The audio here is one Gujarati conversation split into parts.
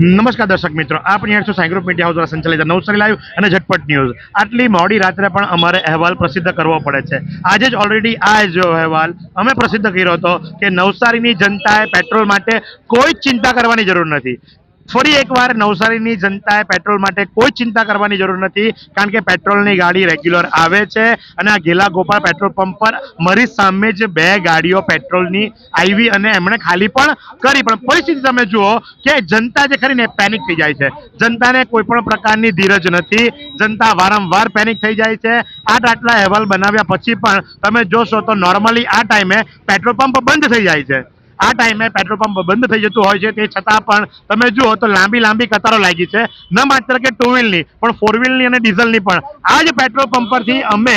નમસ્કાર દર્શક મિત્રો આપણી છો સાઈ ગ્રુપ મીડિયા હાઉસ દ્વારા સંચાલિત નવસારી લાઈવ અને ઝટપટ ન્યૂઝ. આટલી મોડી રાત્રે પણ અમારે અહેવાલ પ્રસિદ્ધ કરવો પડે છે. આજે જ ઓલરેડી આ જો અહેવાલ અમે પ્રસિદ્ધ કર્યો હતો કે નવસારીની જનતાએ પેટ્રોલ માટે કોઈ ચિંતા કરવાની જરૂર નથી. ફરી એકવાર નવસારીની જનતાએ પેટ્રોલ માટે કોઈ ચિંતા કરવાની જરૂર નથી, કારણ કે પેટ્રોલની ગાડી રેગ્યુલર આવે છે અને આ ગેલા ગોપાલ પેટ્રોલ પંપ પર મારી સામે જ બે ગાડીઓ પેટ્રોલની આવી અને એમણે ખાલી પણ કરી. પણ પરિસ્થિતિ તમે જુઓ કે જનતા જે ખરીને પેનિક થઈ જાય છે. જનતાને કોઈ પણ પ્રકારની ધીરજ નથી. જનતા વારંવાર પેનિક થઈ જાય છે. આટ આટલા અહેવાલ બનાવ્યા પછી પણ તમે જોશો તો નોર્મલી આ ટાઈમે પેટ્રોલ પંપ બંધ થઈ જાય છે. આ ટાઈમે પેટ્રોલ પંપ બંધ થઈ જતું હોય છે. તે છતાં પણ તમે જુઓ તો લાંબી લાંબી કતારો લાગી છે. ન માત્ર કે ટુ વ્હીલની પણ ફોર વ્હીલની અને ડીઝલની પણ. આ જ પેટ્રોલ પંપ પરથી અમે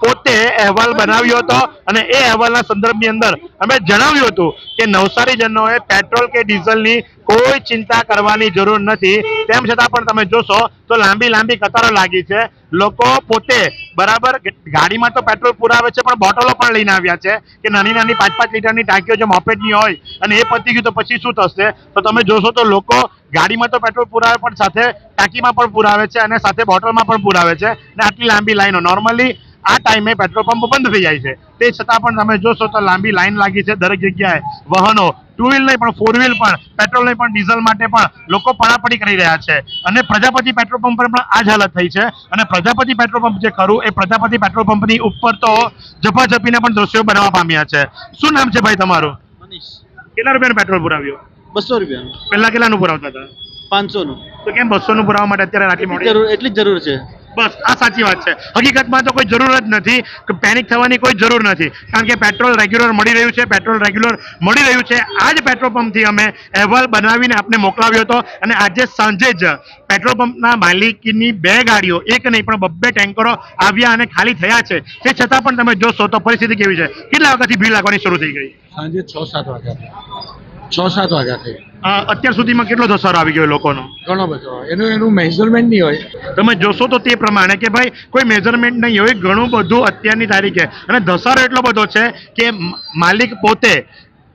પોતે અહેવાલ બનાવ્યો હતો અને એ અહેવાલના સંદર્ભની અંદર અમે જણાવ્યું હતું કે નવસારીજનોએ પેટ્રોલ કે ડીઝલની કોઈ ચિંતા કરવાની જરૂર નથી. તેમ છતાં પણ તમે જોશો તો લાંબી લાંબી કતારો લાગી છે. લોકો પોતે બરાબર ગાડીમાં તો પેટ્રોલ પુરાવે છે, પણ બોટલો પણ લઈને આવ્યા છે કે નાની નાની પાંચ પાંચ લીટરની ટાંકીઓ જે મોપેટની હોય અને એ પતી ગયું તો પછી શું થશે? તો તમે જોશો તો લોકો ગાડીમાં તો પેટ્રોલ પુરાવે, પણ સાથે ટાંકીમાં પણ પુરાવે છે અને સાથે બોટલમાં પણ પુરાવે છે. અને આટલી લાંબી લાઈનો. નોર્મલી આ ટાઈમે પેટ્રોલ પંપ બંધ થઈ જાય છે. તે છતાં પણ તમે જોશો તો લાંબી લાઈન લાગી છે દરેક જગ્યાએ. વાહનો ટુ વ્હીલ નહીં પણ ફોર વ્હીલ પણ પેટ્રોલ નહીં પણ ડીઝલ માટે પણ લોકો પડાપડી કરી રહ્યા છે. અને પ્રજાપતિ પેટ્રોલ પંપ પર પણ આ જ હાલત થઈ છે. અને પ્રજાપતિ પેટ્રોલ પંપ જે ખરું એ પ્રજાપતિ પેટ્રોલ પંપની ઉપર તો ઝપાઝપીના પણ દ્રશ્યો બનવા પામ્યા છે. શું નામ છે ભાઈ તમારું? કેટલા રૂપિયાનું પેટ્રોલ પુરાવ્યું? બસો રૂપિયાનું. પહેલા કેટલાનું પુરાવતા હતા? પાંચસોનું. તો કેમ બસો નું પુરાવા માટે અત્યારે આટલી એટલી જ જરૂર છે. બસ, આ સાચી વાત છે. હકીકતમાં તો કોઈ જરૂર જ નથી પેનિક થવાની કોઈ જરૂર નથી. કારણ કે પેટ્રોલ રેગ્યુલર મળી રહ્યું છે પેટ્રોલ રેગ્યુલર મળી રહ્યું છે. આ જ પેટ્રોલ પંપથી અમે અહેવાલ બનાવીને આપને મોકલાવ્યો હતો અને આજે સાંજે જ પેટ્રોલ પંપના માલિકીની બે ગાડીઓ, એક નહીં પણ બબ્બે ટેન્કરો આવ્યા અને ખાલી થયા છે. તે છતાં પણ તમે જોશો તો પરિસ્થિતિ કેવી છે. કેટલા વખતથી ભીડ લાગવાની શરૂ થઈ ગઈ? સાંજે છ સાત વાગ્યા. છ સાત વાગ્યા થઈ. અત્યાર સુધીમાં કેટલો ધસારો આવી ગયો લોકોનો? ઘણો બધો. એનું એનું મેઝરમેન્ટ નહીં હોય. તમે જોશો તો તે પ્રમાણે કે ભાઈ કોઈ મેઝરમેન્ટ નહીં હોય. ઘણું બધું અત્યારની તારીખે. અને ધસારો એટલો બધો છે કે માલિક પોતે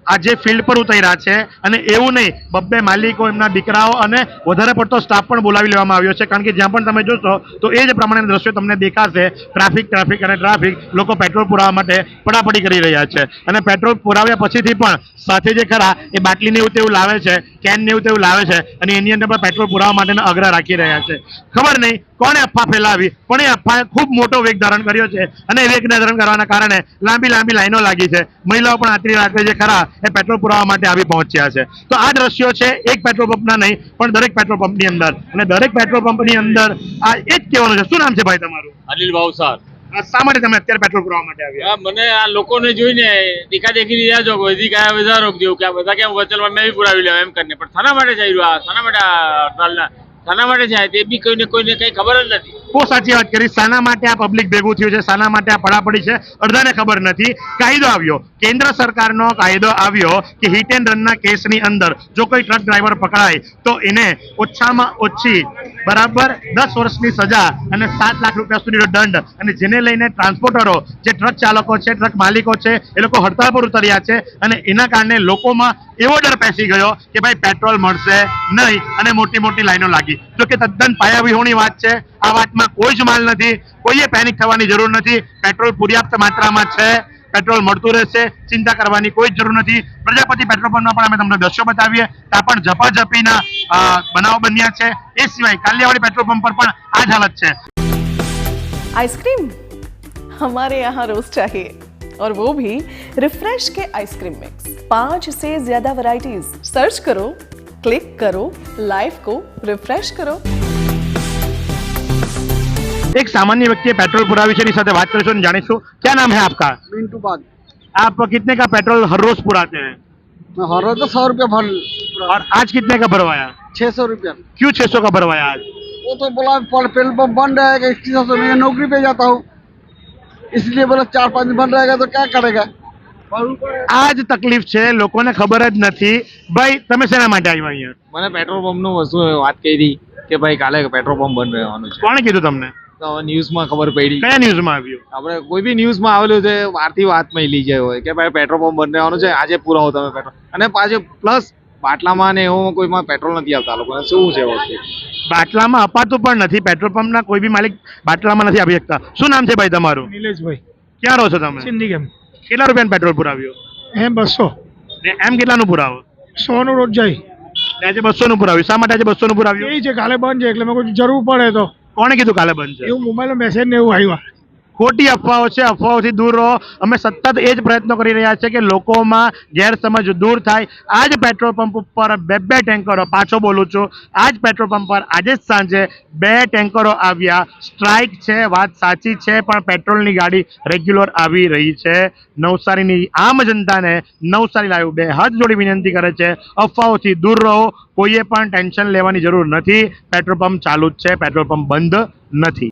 આજે ફિલ્ડ પર ઉતર્યા છે, અને એવું નહીં, બબ્બે માલિકો, એમના દીકરાઓ અને વધારે પડતો સ્ટાફ પણ બોલાવી લેવામાં આવ્યો છે, કારણ કે જ્યાં પણ તમે જોશો, તો એ જ પ્રમાણે દ્રશ્યો તમને દેખાશે. ટ્રાફિક ટ્રાફિક અને ટ્રાફિક લોકો પેટ્રોલ પુરાવા માટે પડાપડી કરી રહ્યા છે. અને પેટ્રોલ પુરાવ્યા પછીથી પણ સાથે જે ખરા, એ બાટલીને એવું તેવું લાવે છે કેન ને એવું તેવું લાવે છે, અને એની અંદર પણ પેટ્રોલ પુરાવા માટેના આગ્રહ રાખી રહ્યા છે. ખબર નહીં કોણે અફવા ફેલાવી પણ એ અફવાએ ખૂબ મોટો વેગ ધારણ કર્યો છે અને એ વેગ ધારણ કરવાના કારણે લાંબી લાંબી લાઈનો લાગી છે. મહિલાઓ પણ આટલી રાત્રે જે ખરા એ પેટ્રોલ પુરાવા માટે આવી પહોંચ્યા છે. તો આ દ્રશ્યો છે એક પેટ્રોલ પંપના નહીં પણ દરેક પેટ્રોલ પંપની અંદર. અને દરેક પેટ્રોલ પંપની અંદર આ એ જ કહેવાનું છે. શું નામ છે ભાઈ તમારું? અનિલ ભાવસાર. આ શા માટે તમે અત્યારે પેટ્રોલ પુરાવા માટે આવ્યા? મને આ લોકોને જોઈને દેખાદેખી રહ્યા છો. બધી કયા બધા રોક જેવું કે બધા કેમ વચલમાં મેં બી પુરાવી લેવા એમ કરીને. પણ શાના માટે જઈ રહ્યું શાના માટે હડતાલના શાના માટે જાય તે બી કોઈને કોઈને કઈ ખબર જ નથી. બહુ સાચી વાત કરી. શાના માટે આ પબ્લિક ભેગું થયું છે. શાના માટે આ પડાપડી છે. અડધાને ખબર નથી. કાયદો આવ્યો. કેન્દ્ર સરકારનો કાયદો આવ્યો કે હિટ એન્ડ રનના કેસની અંદર જો કોઈ ટ્રક ડ્રાઈવર પકડાય, તો એને ઓછામાં ઓછી બરાબર દસ વર્ષની સજા અને સાત લાખ રૂપિયા સુધીનો દંડ અને જેને લઈને ટ્રાન્સપોર્ટરો જે ટ્રક ચાલકો છે ટ્રક માલિકો છે, એ લોકો હડતાળ પર ઉતર્યા છે અને એના કારણે લોકોમાં એવો ડર પેસી ગયો કે ભાઈ પેટ્રોલ મળશે નહીં અને મોટી મોટી લાઈનો લાગી જો કે તદ્દન પાયાવિહોણી વાત છે આ વાતમાં કોઈ જ માલ નથી કોઈએ પેનિક થવાની જરૂર નથી પેટ્રોલ પર્યાપ્ત માત્રામાં છે પેટ્રોલ મળતું રહેશે ચિંતા કરવાની કોઈ જ જરૂર નથી પ્રજાપતિ પેટ્રોલ પંપમાં પણ અમે તમને દ્રશ્યો બતાવીએ ત્યાં પણ ઝપાઝપીના અ, બનાવો બન્યા છે એ સિવાય કાલિયાવાડી પેટ્રોલ પંપ પર પણ આ જ હાલત છે आइसक्रीम हमारे यहाँ रोज चाहिए और वो भी रिफ्रेश के आइसक्रीम मिक्स पांच से ज्यादा वैरायटीज सर्च करो क्लिक करो लाइफ को रिफ्रेश करो एक सामान्य व्यक्ति पेट्रोल पुरावी છે એની સાથે વાત કરીશું અને જાણીશું क्या नाम है आपका मिंटू बाग आप कितने का पेट्रोल हर रोज पुराते हैं मैं हर रोज तो सौ रुपया भर और आज कितने का भरवाया छह सौ रुपया क्यों 600 का भरवाया आज वो तो बोला पर पेट्रोल पंप बंद रहेगा इसकी वजह से मैं नौकरी पे जाता हूँ इसलिए बोला चार पाँच दिन बंद रहेगा तो क्या करेगा આ જ તકલીફ છે લોકોને ખબર જ નથી. ભાઈ તમે શેના માટે આવ્યા અહીંયા? મને પેટ્રોલ પંપનું વસ્તુ વાત કરી કે ભાઈ કાલે પેટ્રોલ પંપ બંધ રહેવાનું છે. કોણે કીધું તમને? ન્યૂઝમાં ખબર પડી. કયા ન્યૂઝમાં આવ્યું? આપણે કોઈ બી ન્યૂઝમાં આવેલું છે બહારથી વાત મળી જાય હોય કે ભાઈ પેટ્રોલ પંપ બંધ રહેવાનું છે આજે પુરાવો તમે પેટ્રોલ. અને પાછું પ્લસ બાટલામાં ને એવું કોઈમાં પેટ્રોલ નથી આવતા લોકોને. શું છે વસ્તુ? બાટલામાં અપાતું પણ નથી. પેટ્રોલ પંપના કોઈ બી માલિક બાટલામાં નથી આપી શકતા. શું નામ છે ભાઈ તમારું? નિલેશભાઈ. ક્યાં રહો છો તમે? સિંધી કેમ કેટલા રૂપિયાનું પેટ્રોલ પુરાવ્યું? એમ બસો. ને એમ કેટલાનું પુરાવો? સોનું રોજ જાય. ને આજે બસો નું પુરાવ્યું. શા માટે આજે બસો નું પુરાવ્યું? એ છે કાલે બંધ છે એટલે મેં કોઈ જરૂર પડે તો. કોણે કીધું કાલે બંધ છે? એવું મોબાઈલમાં મેસેજ ને એવું આવ્યા ખોટી અફવાઓ છે, અફવાઓથી દૂર રહો. અમે સતત એ જ પ્રયત્નો કરી રહ્યા છે કે લોકોમાં ગેરસમજ દૂર થાય. આ જ પેટ્રોલ પંપ ઉપર બે બે ટેન્કરો, પાછો બોલું છું. આ જ પેટ્રોલ પંપ પર આજે જ સાંજે બે ટેન્કરો આવ્યા. સ્ટ્રાઇક છે, વાત સાચી છે, પણ પેટ્રોલની ગાડી રેગ્યુલર આવી રહી છે. નવસારીની આમ જનતાને નવસારી લાઈવ બે હાથ જોડી વિનંતી કરે છે. અફવાઓથી દૂર રહો. કોઈએ પણ ટેન્શન લેવાની જરૂર નથી. પેટ્રોલ પંપ ચાલુ જ છે. પેટ્રોલ પંપ બંધ નથી.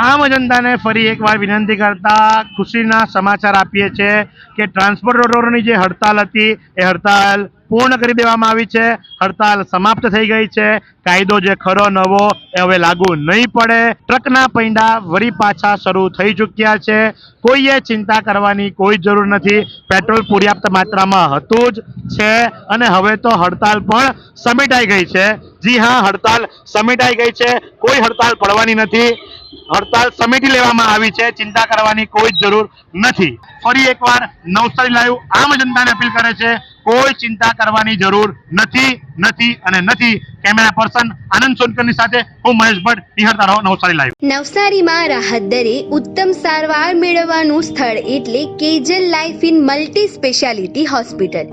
આમ જનતાને ફરી એકવાર વિનંતી કરતા ખુશીના સમાચાર આપીએ છીએ કે ટ્રાન્સપોર્ટરોની જે હડતાલ હતી, એ હડતાલ પૂર્ણ કરી દેવામાં આવી છે. હડતાલ સમાપ્ત થઈ ગઈ છે. કાયદો જે ખરો નવો, એ હવે લાગુ નહીં પડે. ટ્રકના પૈંડા વરી પાછા શરૂ થઈ ચૂક્યા છે. કોઈએ ચિંતા કરવાની કોઈ જરૂર નથી. પેટ્રોલ પર્યાપ્ત માત્રામાં હતું જ છે અને હવે તો હડતાલ પણ સમેટાઈ ગઈ છે. જી હા, હડતાલ સમેટાઈ ગઈ છે. કોઈ હડતાલ પડવાની નથી. હડતાલ સમેટી લેવામાં આવી છે. ચિંતા કરવાની કોઈ જરૂર નથી. ફરી એકવાર નવસારી લાઈવ આમ જનતાને અપીલ કરે છે, કોઈ ચિંતા કરવાની જરૂર નથી નથી અને નથી. કેમેરા પર્સન આનંદ સોનકરની સાથે હું મહેશ ભટ્ટ નિહાળતા રહો નવસારી લાઈવ. નવસારીમાં રાહત દરે ઉત્તમ સારવાર મેળવવાનું સ્થળ એટલે Kejal life in multi speciality hospital.